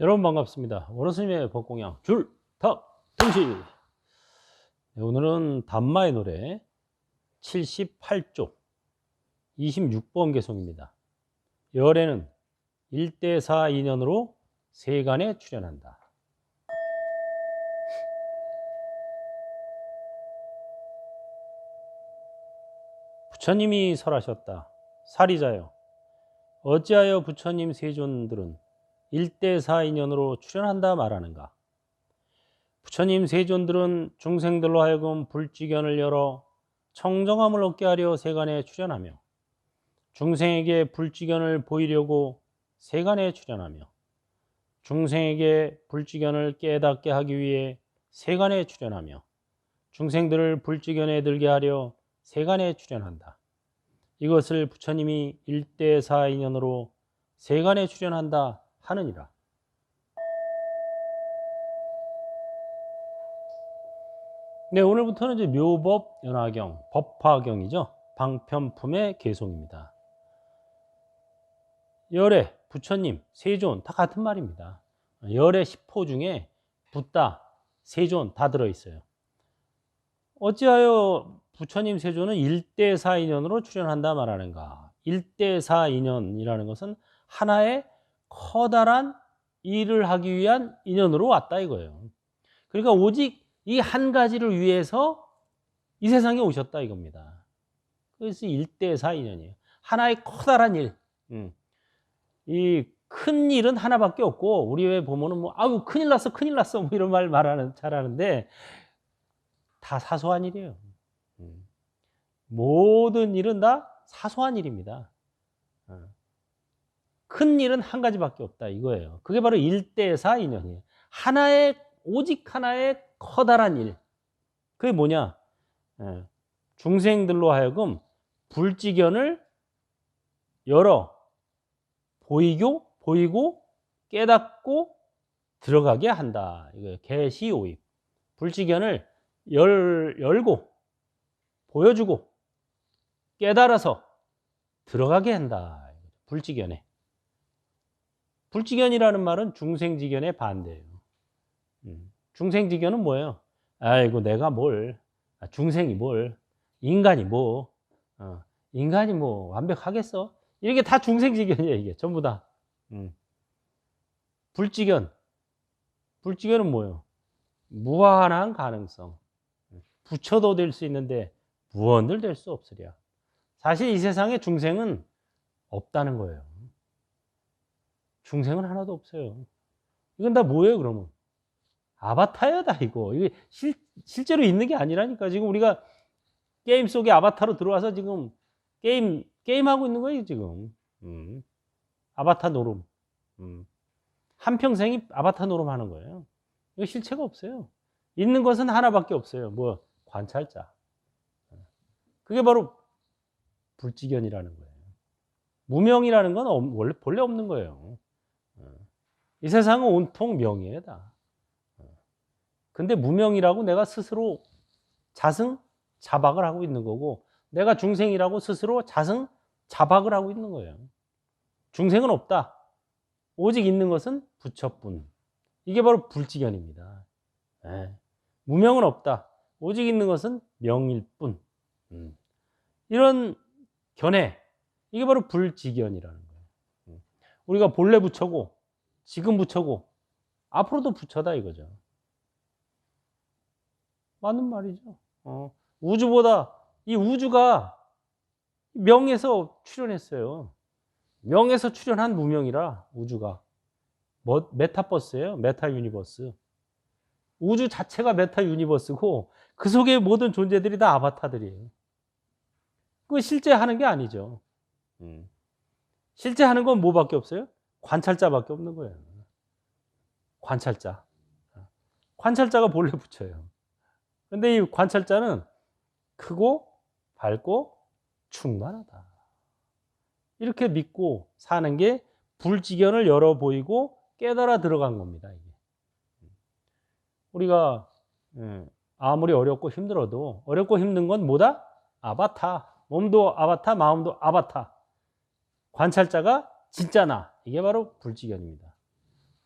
여러분 반갑습니다. 원어스님의 법공양 줄탁 동시 네, 오늘은 단마의 노래 78쪽 26번 개송입니다. 열애는 1대4 인연으로 세간에 출연한다. 부처님이 설하셨다. 사리자여 어찌하여 부처님 세존들은 1대4 인연으로 출연한다 말하는가? 부처님 세존들은 중생들로 하여금 불지견을 열어 청정함을 얻게 하려 세간에 출연하며 중생에게 불지견을 보이려고 세간에 출연하며 중생에게 불지견을 깨닫게 하기 위해 세간에 출연하며 중생들을 불지견에 들게 하려 세간에 출연한다. 이것을 부처님이 1대4 인연으로 세간에 출연한다 하느니라. 네, 오늘부터는 이제 묘법 연화경, 법화경이죠. 방편품의 개송입니다. 열애, 부처님, 세존 다 같은 말입니다. 열애 10호 중에 붓다, 세존 다 들어있어요. 어찌하여 부처님 세존은 1대4 인연으로 출연한다 말하는가? 1대4 인연이라는 것은 하나의 커다란 일을 하기 위한 인연으로 왔다 이거예요. 그러니까 오직 이 한 가지를 위해서 이 세상에 오셨다 이겁니다. 그래서 1대4 인연이에요. 하나의 커다란 일. 음. 이큰 일은 하나밖에 없고 우리 왜 보면은 뭐 아유 큰일 났어 큰일 났어 뭐 이런 말 말하는 잘하는데 다 사소한 일이에요. 음. 모든 일은 다 사소한 일입니다. 어. 큰 일은 한 가지밖에 없다 이거예요. 그게 바로 1대4 인연이에요. 하나의 오직 하나의 커다란 일. 그게 뭐냐? 예. 중생들로 하여금 불지견을 열어 보이고 보이고 깨닫고 들어가게 한다. 이거 개시오입. 불지견을 열, 열고 보여주고 깨달아서 들어가게 한다. 불지견에. 불지견이라는 말은 중생지견의 반대예요. 음, 중생지견은 뭐예요? 아이고 내가 뭘 아, 중생이 뭘 인간이 뭐 어, 인간이 뭐 완벽하겠어? 이게 다 중생지견이에요 이게 전부 다. 음. 불지견 불지견은 뭐예요? 무한한 가능성. 부처도 될 수 있는데 무언들 될수 없으랴. 사실 이 세상에 중생은 없다는 거예요. 중생은 하나도 없어요. 이건 다 뭐예요, 그러면? 아바타야, 다 이거. 이게 실, 실제로 있는 게 아니라니까. 지금 우리가 게임 속에 아바타로 들어와서 지금 게임, 게임하고 있는 거예요, 지금. 음. 아바타 노름. 음. 한평생이 아바타 노름 하는 거예요. 이거 실체가 없어요. 있는 것은 하나밖에 없어요. 뭐, 관찰자. 그게 바로 불지견이라는 거예요. 무명이라는 건 원래 본래 없는 거예요. 이 세상은 온통 명예다. 근데 무명이라고 내가 스스로 자승 자박을 하고 있는 거고 내가 중생이라고 스스로 자승 자박을 하고 있는 거예요. 중생은 없다. 오직 있는 것은 부처뿐. 이게 바로 불지견입니다. 네. 무명은 없다. 오직 있는 것은 명일 뿐. 음. 이런 견해, 이게 바로 불지견이라는 거예요. 음. 우리가 본래 부처고, 지금 부처고, 앞으로도 부처다 이거죠. 맞는 말이죠. 어. 우주보다, 이 우주가 명에서 출현했어요. 명에서 출현한 무명이라, 우주가. 뭐, 메타버스예요. 메타 유니버스. 우주 자체가 메타 유니버스고 그 속의 모든 존재들이 다 아바타들이에요. 그 실제 하는 게 아니죠. 음. 실제 하는 건 뭐밖에 없어요? 관찰자밖에 없는 거예요. 관찰자. 관찰자가 본래 붙여요. 근데 이 관찰자는 크고 밝고 충만하다. 이렇게 믿고 사는 게 불지견을 열어 보이고 깨달아 들어간 겁니다. 이게. 우리가 예, 아무리 어렵고 힘들어도 어렵고 힘든 건 뭐다? 아바타. 몸도 아바타, 마음도 아바타. 관찰자가 진짜 나. 이게 바로 불지견입니다.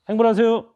행복하세요.